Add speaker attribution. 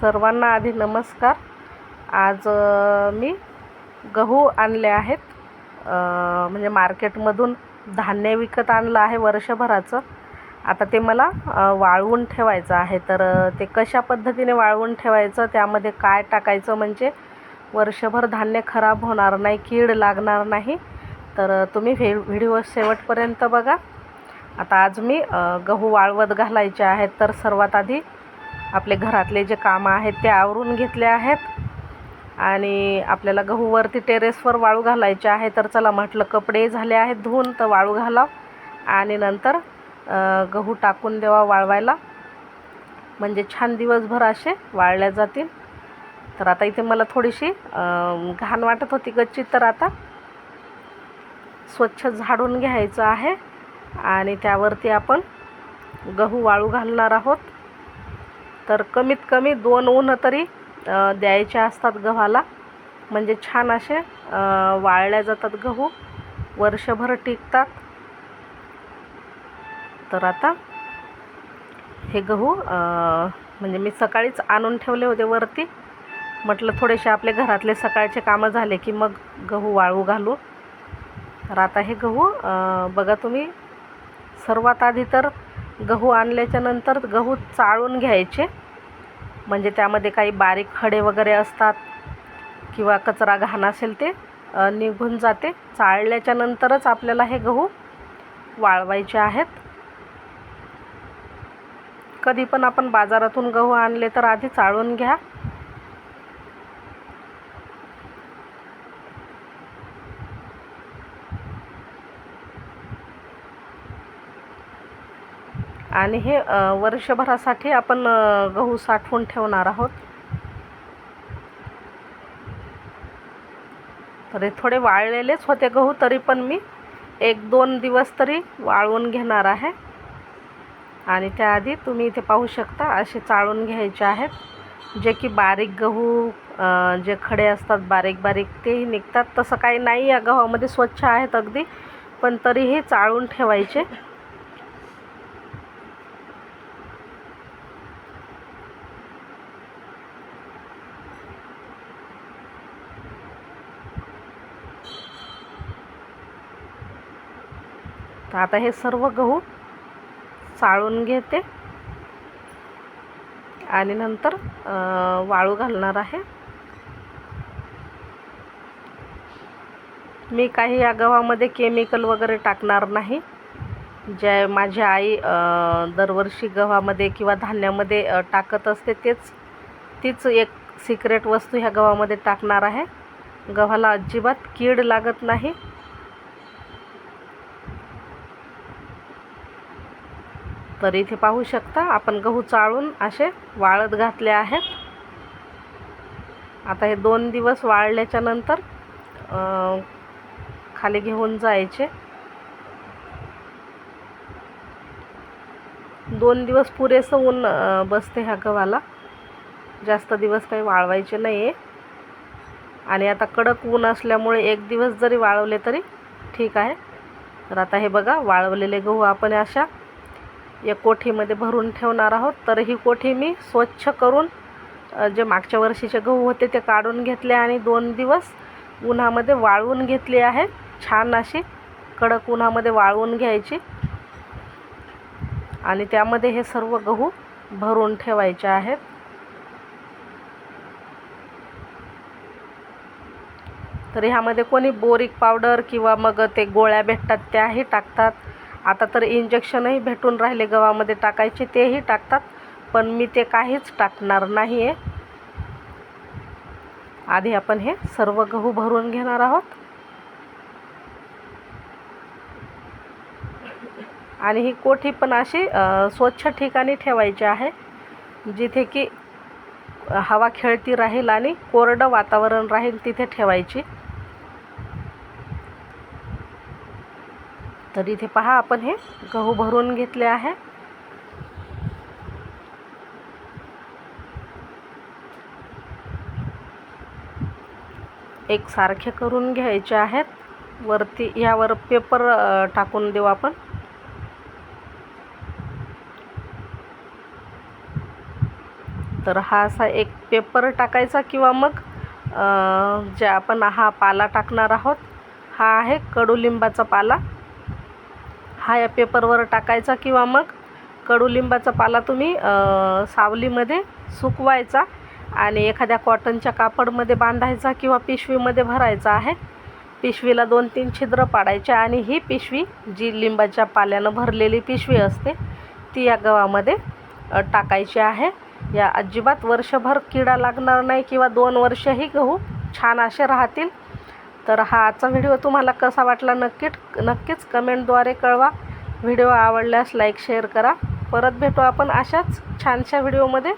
Speaker 1: सर्वांना आधी नमस्कार. आज मी गहू आणले आहेत. म्हणजे मार्केटमधून धान्य विकत आणलं आहे वर्षभराचं. आता ते मला वाळवून ठेवायचं आहे. तर ते कशा पद्धतीने वाळवून ठेवायचं त्यामध्ये काय टाकायचं म्हणजे वर्षभर धान्य खराब होणार नाही कीड लागणार नाही. तर तुम्ही व्हि व्हिडिओ शेवटपर्यंत बघा. आता आज मी गहू वाळवत घालायचे आहेत. तर सर्वात आधी आपले घरातले जे कामं आहेत ते आवरून घेतले आहेत. आणि आपल्याला गहूवरती टेरेसवर वाळू घालायचे आहे तर चला म्हटलं कपडे झाले आहेत धुवून तर वाळू घालाव. आणि नंतर गहू टाकून देवा वाळवायला. म्हणजे छान दिवसभर असे वाळल्या जातील. तर आता इथे मला थोडीशी घाण वाटत होती गच्ची तर आता स्वच्छ झाडून घ्यायचं आहे. आणि त्यावरती आपण गहू वाळू घालणार आहोत. तर कमीत कमी दोन ऊन तरी द्यायचे असतात गव्हाला. म्हणजे छान असे वाळल्या जातात गहू. वर्षभर टिकतात. तर आता हे गहू म्हणजे मी सकाळीच आणून ठेवले होते वरती. म्हटलं थोडेसे आपले घरातले सकाळचे कामं झाले की मग गहू वाळू घालू. तर आता हे गहू बघा तुम्ही सर्वात आधी तर गहू आणल्याच्या नंतर गहू चाळून घ्यायचे. म्हणजे त्यामध्ये काही बारीक खडे वगैरे असतात किंवा कचरा घाण असेल ते निघून जाते. चाळल्याच्या नंतरच आपल्याला हे गहू वाळवायचे आहेत. कधी पण आपण बाजारातून गहू आणले तर आधी चाळून घ्या. आणि हे वर्षभरासाठी आपण गहू साठवून ठेवणार आहोत. तर हे थोडे वाळलेलेच होते गहू तरी पण मी एक दोन दिवस तरी वाळवून घेणार आहे. आणि त्याआधी तुम्ही इथे पाहू शकता असे चाळून घ्यायचे आहेत. जे की बारीक गहू जे खडे असतात बारीक बारीक तेही निघतात. तसं काही नाही या गव्हामध्ये स्वच्छ आहेत अगदी पण तरीही चाळून ठेवायचे. तर आता हे सर्व गहू चाळून घेते. आणि नंतर वाळू घालणार आहे. मी काही या गव्हामध्ये केमिकल वगैरे टाकणार नाही. जे माझी आई दरवर्षी गव्हामध्ये किंवा धान्यामध्ये टाकत असते तेच तीच एक सिक्रेट वस्तू ह्या गव्हामध्ये टाकणार आहे. गव्हाला अजिबात कीड लागत नाही. तर इथे पाहू शकता. आपण गहू चाळून असे वाळत घातले आहेत. आता हे दोन दिवस वाळल्याच्या नंतर खाली घेऊन जायचे. दोन दिवस पुरेसं ऊन बसते ह्या गव्हाला. जास्त दिवस काही वाळवायचे नाही आहे आणि आता कडक ऊन असल्यामुळे एक दिवस जरी वाळवले तरी ठीक आहे. तर आता हे बघा वाळवलेले गहू आपण अशा या कोठीमध्ये भरून ठेवणार आहोत. तर ही कोठी मी स्वच्छ करून जे मागच्या वर्षीचे गहू होते ते काढून घेतले आणि दोन दिवस उन्हामध्ये वाळवून घेतली आहे. छान अशी कडक उन्हामध्ये वाळवून घ्यायची. आणि त्यामध्ये हे सर्व गहू भरून ठेवायचे आहेत. तर ह्यामध्ये कोणी बोरिक पावडर किंवा मग ते गोळ्या भेटतात त्याही टाकतात. आता तर इंजेक्शनही भेटून राहिले गव्हामध्ये टाकायचे तेही टाकतात. पण मी ते काहीच टाकणार नाही आहे आधी आपण हे सर्व गहू भरून घेणार आहोत. आणि ही कोठी पण अशी स्वच्छ ठिकाणी ठेवायची आहे जिथे की हवा खेळती राहील आणि कोरडं वातावरण राहील तिथे ठेवायची. तर इथे पहा आपण हे गहू भरून घेतले आहे. एक सारखे करून घ्यायचे आहेत. वरती यावर पेपर टाकून देऊ आपण. तर हा असा एक पेपर टाकायचा किंवा मग जे आपण हा पाला टाकणार आहोत हा आहे कडुलिंबाचा पाला. हा या पेपरवर टाकायचा किंवा मग कडुलिंबाचा पाला तुम्ही सावलीमध्ये सुकवायचा आणि एखाद्या कॉटनच्या कापडमध्ये बांधायचा किंवा पिशवीमध्ये भरायचा आहे. पिशवीला दोन तीन छिद्र पाडायचे आणि ही पिशवी जी लिंबाच्या पाल्यानं भरलेली पिशवी असते ती या गव्हामध्ये टाकायची आहे. या अजिबात वर्षभर किडा लागणार नाही किंवा दोन वर्षही गहू छान असे राहतील. तर हा आजचा व्हिडिओ तुम्हाला कसा वाटला नक्की नक्कीच कमेंटद्वारे कळवा. व्हिडिओ आवडल्यास लाईक शेअर करा. परत भेटू आपण अशाच छानशा व्हिडिओमध्ये.